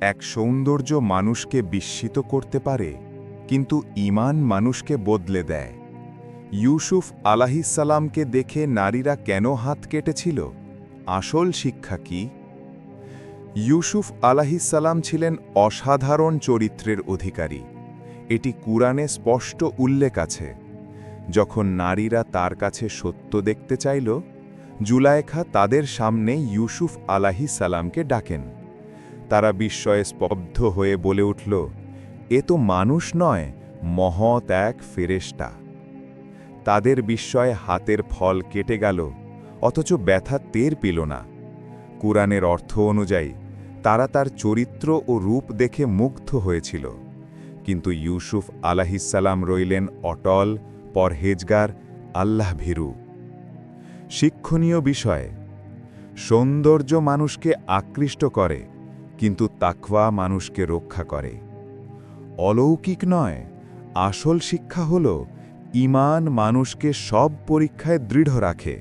এক সৌন্দর্য মানুষকে বিস্মিত করতে পারে, কিন্তু ঈমান মানুষকে বদলে দেয়। ইউসুফ আলাহিসাল্লামকে দেখে নারীরা কেন হাত কেটেছিল? আসল শিক্ষা কি? ইউসুফ আলাহিসাল্লাম ছিলেন অসাধারণ চরিত্রের অধিকারী। এটি কুরআনে স্পষ্ট উল্লেখ আছে। যখন নারীরা তার কাছে সত্য দেখতে চাইল, জুলায়খা তাদের সামনে ইউসুফ আলাহি সালামকে ডাকেন। তারা বিস্ময়ে স্তব্ধ হয়ে বলে উঠল, এ তো মানুষ নয়, মহৎ এক ফেরেশতা। তাদের বিস্ময়ে হাতের ফল কেটে গেল, অথচ ব্যথা তের পেল না। কুরআনের অর্থ অনুযায়ী, তারা তার চরিত্র ও রূপ দেখে মুগ্ধ হয়েছিল। কিন্তু ইউসুফ আলাহিসাল্লাম রইলেন অটল, পরহেজগার আল্লাহ ভীরু শিক্ষণীয় বিষয়, সৌন্দর্য মানুষকে আকৃষ্ট করে কিন্তু তাকওয়া মানুষকে রক্ষা করে। অলৌকিক নয়, আসল শিক্ষা হল, ইমান মানুষকে সব পরীক্ষায় দৃঢ় রাখে।